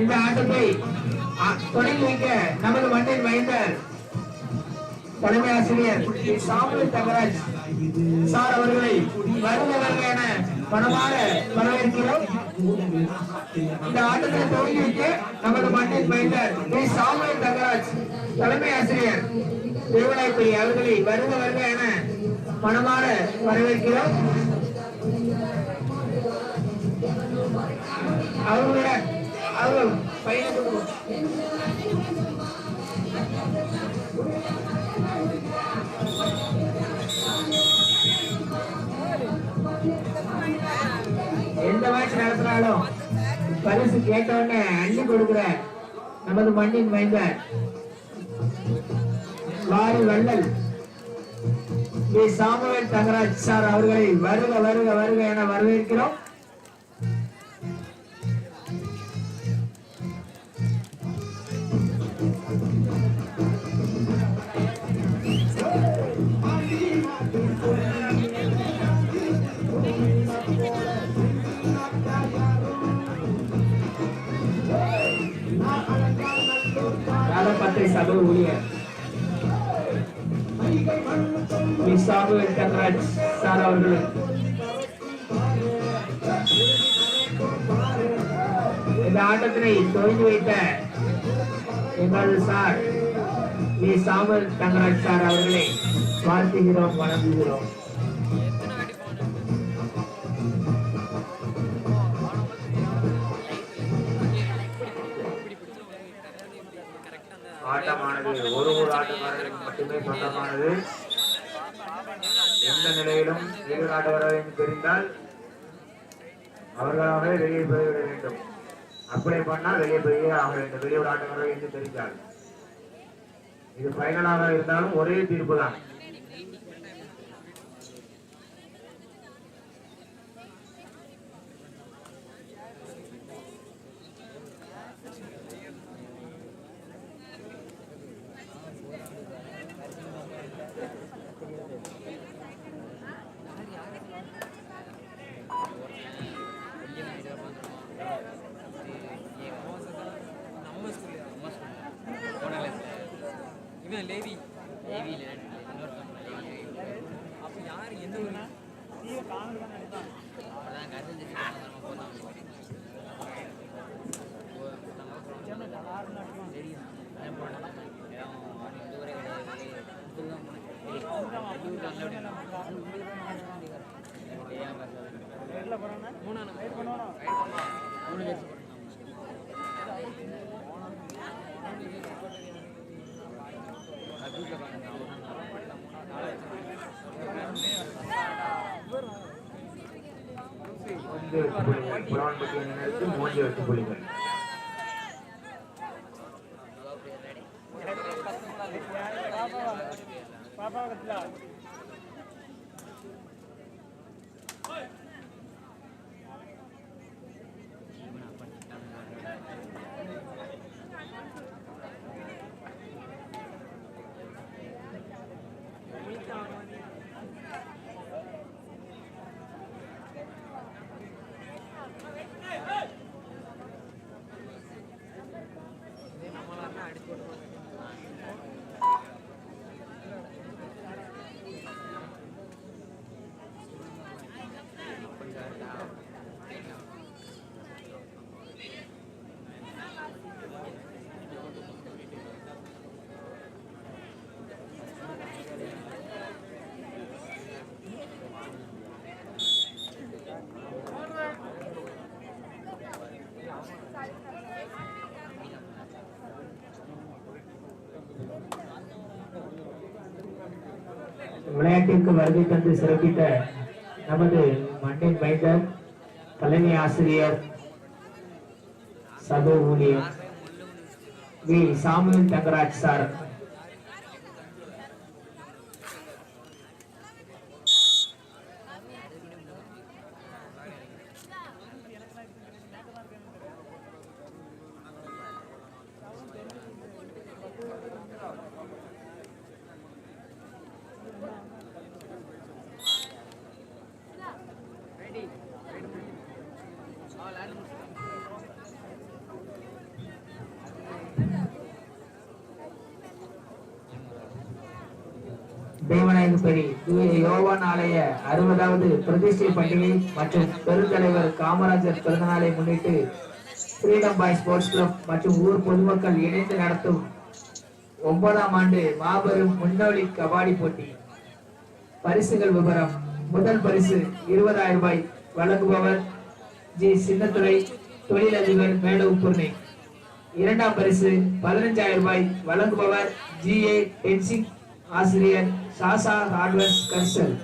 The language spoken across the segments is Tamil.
இந்த ஆட்டத்தை தொடங்கி வைக்க நமது மண்ணின் மைந்தர் தலைமை ஆசிரியர் ஸ்ரீ சாமுவேல் தங்கராஜ் சார் அவர்களை வருக என பணமாக வரவேற்கிறோம். இந்த ஆட்டத்தை துவங்கி வைக்க நமது மண்ணின் மைந்தர் பி. சாமுவேல் தங்கராஜ் தலைமை ஆசிரியர் திருவிழாப்பள்ளி அவர்களை வருக என பணமாக வரவேற்கிறோம். எந்த மேட்ச் நடத்தினாலும் பரிசு கேட்டவுடனே அள்ளி கொடுக்கிற நமது மண்ணின் மைந்தர் வாரி வள்ளல். சாமுவேல் தங்கராஜ் சார் அவர்களை வருக வருக வருக என வரவேற்கிறோம். ராதபத்திரி சபை ஊழியர் வி சாமுவேல் தங்கராஜ் அவர்கள் இந்த ஆட்டத்தினை துவங்கி வைத்த எங்களது sir V Samuel Thangaraj sir அவர்களை வாழ்த்துகிறோம் வணங்குகிறோம். ஆட்டமானது ஒரு ஒரு ஆட்டக்காரருக்கு மட்டுமே சொந்தமானது. எந்த நிலையிலும் எதிர் ஆட்டக்காரர் என்று தெரிந்தால் அவர்களாகவே வெளியே போய்விட வேண்டும். அப்படி பண்ணால் வெளியே போயே ஆக வேண்டும். வெளியூர் ஆட்டக்காரர் என்று தெரிந்தால். இது ஃபைனலாக இருந்தாலும் ஒரே தீர்ப்பு தான். லேவி லேவியில் அப்போ யார்? எந்த ஊர்? அதான் கருத்து நம்ம தெரியும். மூன்று வெற்றி புள்ளிகள். புறான்பட்டி அணியினருக்கு விளையாட்டிற்கு வருகை தந்து சிறப்பித்த நமது மண்ணின் மைந்தர் தலைமை ஆசிரியர் சக ஊழியர் வி. Samuel Thangaraj sir. தேவநாயகப்படி தூய யோவான் ஆலய அறுபதாவது பிரதிஷ்டை பண்டிகை மற்றும் பெருந்தலைவர் காமராஜர் பிறந்தநாளை முன்னிட்டு ஃப்ரீடம் பாய் ஸ்போர்ட்ஸ் கிளப் மற்றும் ஊர் பொதுமக்கள் இணைந்து நடத்தும் ஒன்பதாம் ஆண்டு மாபெரும் முன்னோடி கபாடி போட்டி. பரிசுகள் விவரம் முதல் பரிசு இருபதாயிரம் ரூபாய் வழங்குபவர் ஜி. சின்னத்துறை தொழிலதிபர் மேலவுப்பூர்ணி இரண்டாம் பரிசு பதினஞ்சாயிரம் ரூபாய் வழங்குபவர் ஜி. ஏ. டென்சிங் ஆசிரியர் சாசா ஹார்ட்வேர்ஸ் கர்சல்.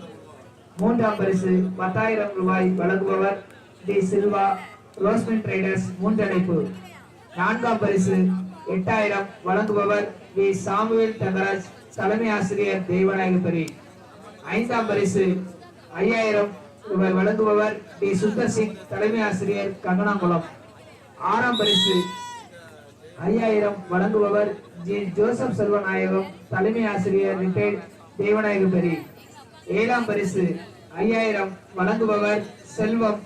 மூன்றாம் பரிசு பத்தாயிரம் ரூபாய் வழங்குபவர் டி சில்வா ரோஸ்மின் ட்ரேடர்ஸ் மூன்றடைப்பு நான்காம் பரிசு எட்டாயிரம் வழங்குபவர் வி சாமுவேல் தங்கராஜ் தலைமை ஆசிரியர் தெய்வநாயகபுரி. ஐந்தாம் பரிசு ஐயாயிரம் ரூபாய் வழங்குபவர் டி சுந்தர் சிங் தலைமை ஆசிரியர் கங்கனாங்குளம் ஆறாம் பரிசு ஐயாயிரம் வழங்குபவர் ஜி. ஜோசப் செல்வநாயகம் தலைமை ஆசிரியர் ரிட்டையர்ட் தேவநாயகபுரி ஏழாம் பரிசு ஐயாயிரம் வழங்குபவர் செல்வம்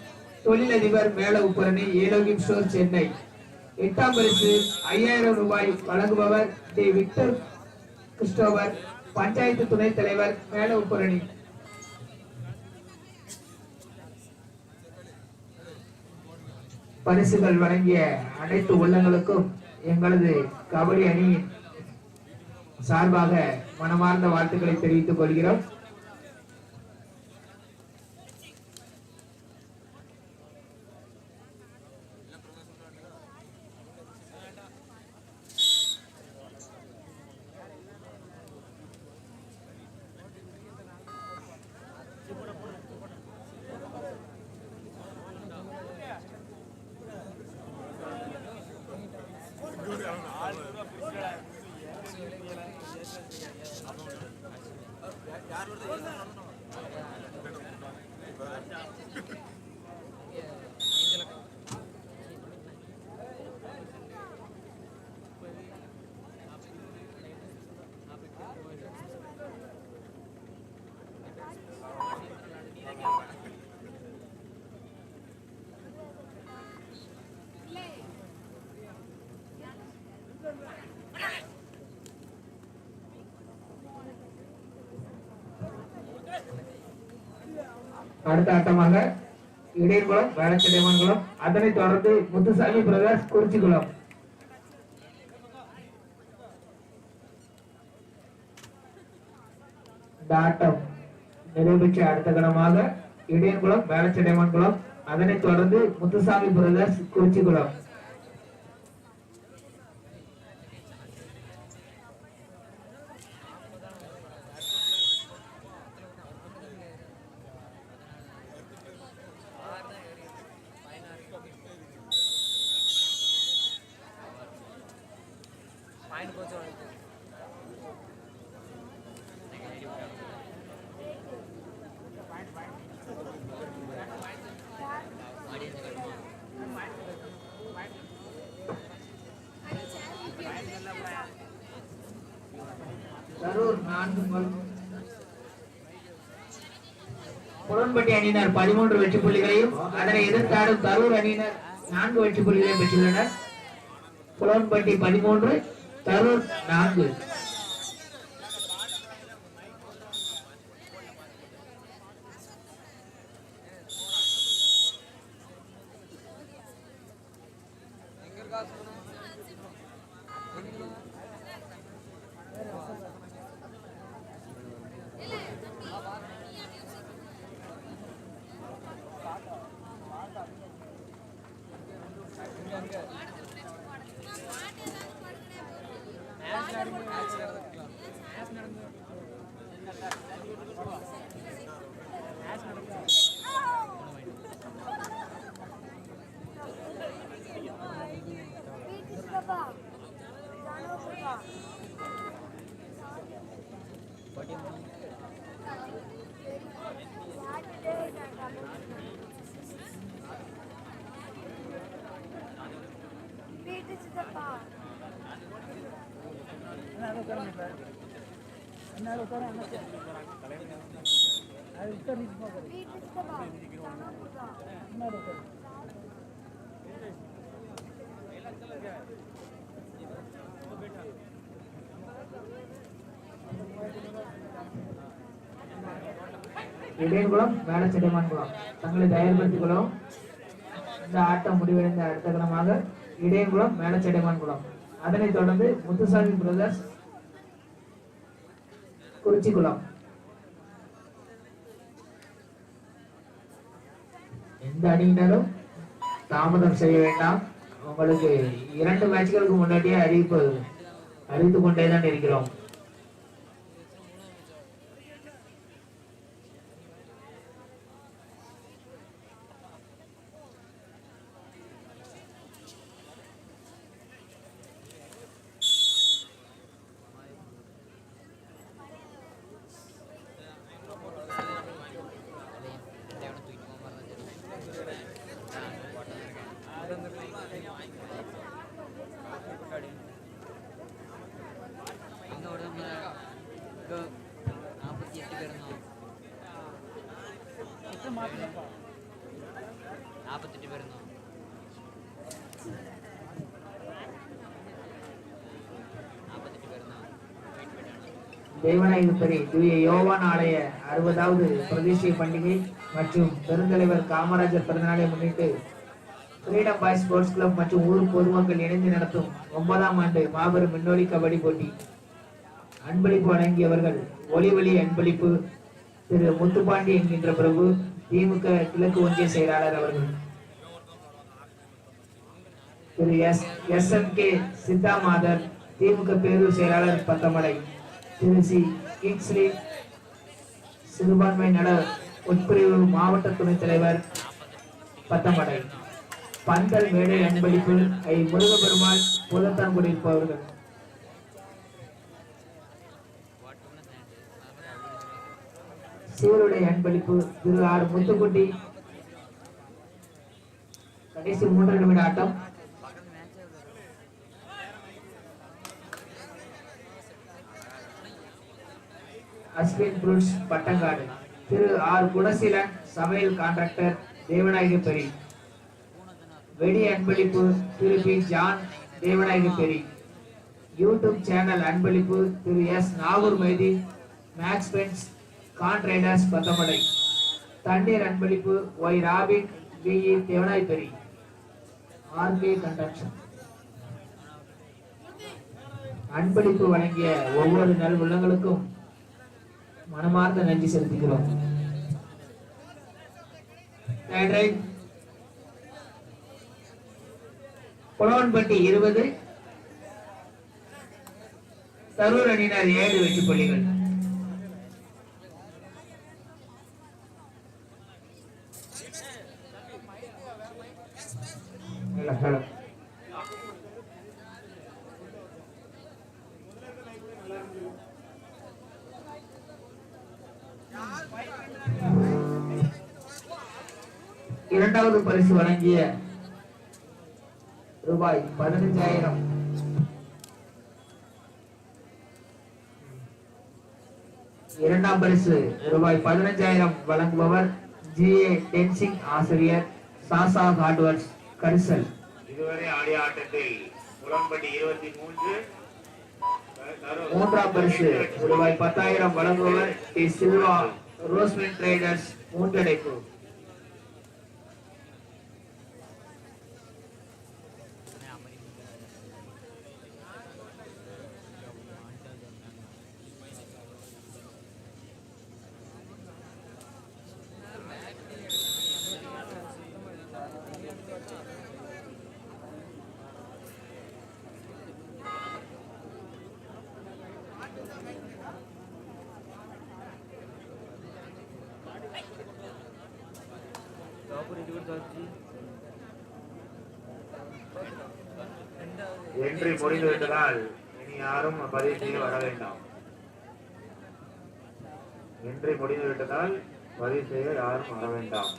தொழிலதிபர் மேல உப்பரணி ஏலோகிம் ஸ்டோர் சென்னை. எட்டாம் பரிசு ஐயாயிரம் ரூபாய் வழங்குபவர் டி விக்டர் கிறிஸ்டோவர் பஞ்சாயத்து துணைத் தலைவர் மேல உப்பரணி பரிசுகள் வழங்கிய அனைத்து உள்ளங்களுக்கும் எங்களது கபடி அணியின் சார்பாக மனமார்ந்த வாழ்த்துக்களை தெரிவித்துக் கொள்கிறோம். அடுத்த ஆட்டமாக இடையன்குளம் வேளச்செடைமன்குளம் அதனைத் தொடர்ந்து முத்துசாமி பிரதர்ஸ் குறிச்சிக்குளம் இந்த ஆட்டம் நிறைவேற்ற அடுத்த கணமாக இடையன்குளம் வேளச்செடைமன்குளம் அதனைத் தொடர்ந்து Muthusamy brothers Kurichikulam point coach Pulanpatti அணியினர் பதிமூன்று வெற்றி புள்ளிகளையும் அதனை எதிர்த்தாடும் கரூர் அணியினர் நான்கு வெற்றி புள்ளிகளையும் பெற்றுள்ளனர். புலன்பட்டி பதிமூன்று తరుణ్ నాగుల్ இடையன்குளம் வேளச்செடிமான் குளம் தங்களை தயார்படுத்திக் கொள்ளவும் இந்த ஆட்டம் முடிவடைந்த அடுத்த கிரமமாக இடையன்குளம் வேளச்செடிமான் குளம் அதனைத் தொடர்ந்து முத்துசாமி பிரதர்ஸ் குறிச்சிக்கலாம். எந்த அணியினரும் தாமதம் செய்ய வேண்டாம். உங்களுக்கு இரண்டு மேட்ச்களுக்கு முன்னாடியே அறிவிப்பு அறிவித்துக் கொண்டே தான் இருக்கிறோம். பண்ணிட்டாங்க தெய்வநாயகப்பரி தூய யோவான் ஆலய அறுபதாவது பிரதிஷ்டை பண்டிகை மற்றும் பெருந்தலைவர் காமராஜர் பிறந்தநாளை முன்னிட்டு ஃப்ரீடம் பாய் ஸ்போர்ட்ஸ் கிளப் மற்றும் ஊர் பொதுமக்கள் இணைந்து நடத்தும் ஒன்பதாம் ஆண்டு மாபெரும் விண்ணொலி கபடி போட்டி. அன்பளிப்பு வழங்கியவர்கள் ஒளி அன்பளிப்பு திரு முத்துப்பாண்டி என்கின்ற பிரபு திமுக கிழக்கு ஒன்றிய செயலாளர் அவர்கள். திரு எஸ் எஸ் எம் கே சித்தாமாதர் திமுக பேரூர் செயலாளர் பத்தமலை திரு கிங்ஸ்லி சிறுபான்மை நல உட்பிரிவு மாவட்ட துணைத் தலைவர் பத்தமடை. பந்தல் மேடை அன்பளிப்பு ஐ முருகப்பெருமாள் புதத்தான்குடி இருப்பவர்கள் சீருடை அன்பளிப்பு திரு ஆர் முத்துக்குட்டி. கடைசி மூன்று நிமிட ஆட்டம். அஸ்வின் புருஷ் பட்டங்காடு. திரு ஆர் குணசீலன் சமையல் கான்ட்ராக்டர் தேவநாயகப்பெரி. வெடி அன்பளிப்பு திரு பி ஜான் தேவநாயகப்பெரி. யூடியூப் சேனல் அன்பளிப்பு திரு S Nagore மைதி. Max Benz Khan riders Pathamadai தண்ணீர் அன்பளிப்பு Y robin BE தேவநாயகப்பெரி. RK construction. அன்பளிப்பு வழங்கிய ஒவ்வொரு நல் உள்ளங்களுக்கும் மனமார்ந்த நன்றி செலுத்துகிறோம். Third புலவன்பட்டி இருபது தரூர் அணியினர் ஏழு வெற்றி புள்ளிகள். இரண்டாவது பரிசு வழங்கிய ரூபாய் பதினஞ்சாயிரம். இரண்டாம் பரிசு ரூபாய் பதினஞ்சாயிரம் வழங்குபவர் ஜி ஏ டென்சிங் ஆசிரியர் சாசா ஹார்ட்வேர்ஸ் கரிசல். இதுவரை ஆடிய ஆட்டத்தில் புலம்பட்டி இருபத்தி மூன்று மூன்றாம் பரிசு ரூபாய் பத்தாயிரம் வழங்குபவர் டி சில்வா ரோஸ்மென் ட்ரேடர்ஸ் மூன்றடைப்பு. என்று முடிந்துவிட்டதால் இனி யாரும் பதிவு செய்ய வர வேண்டாம். என்று முடிந்துவிட்டதால் பதிவு செய்ய யாரும் வர வேண்டாம்.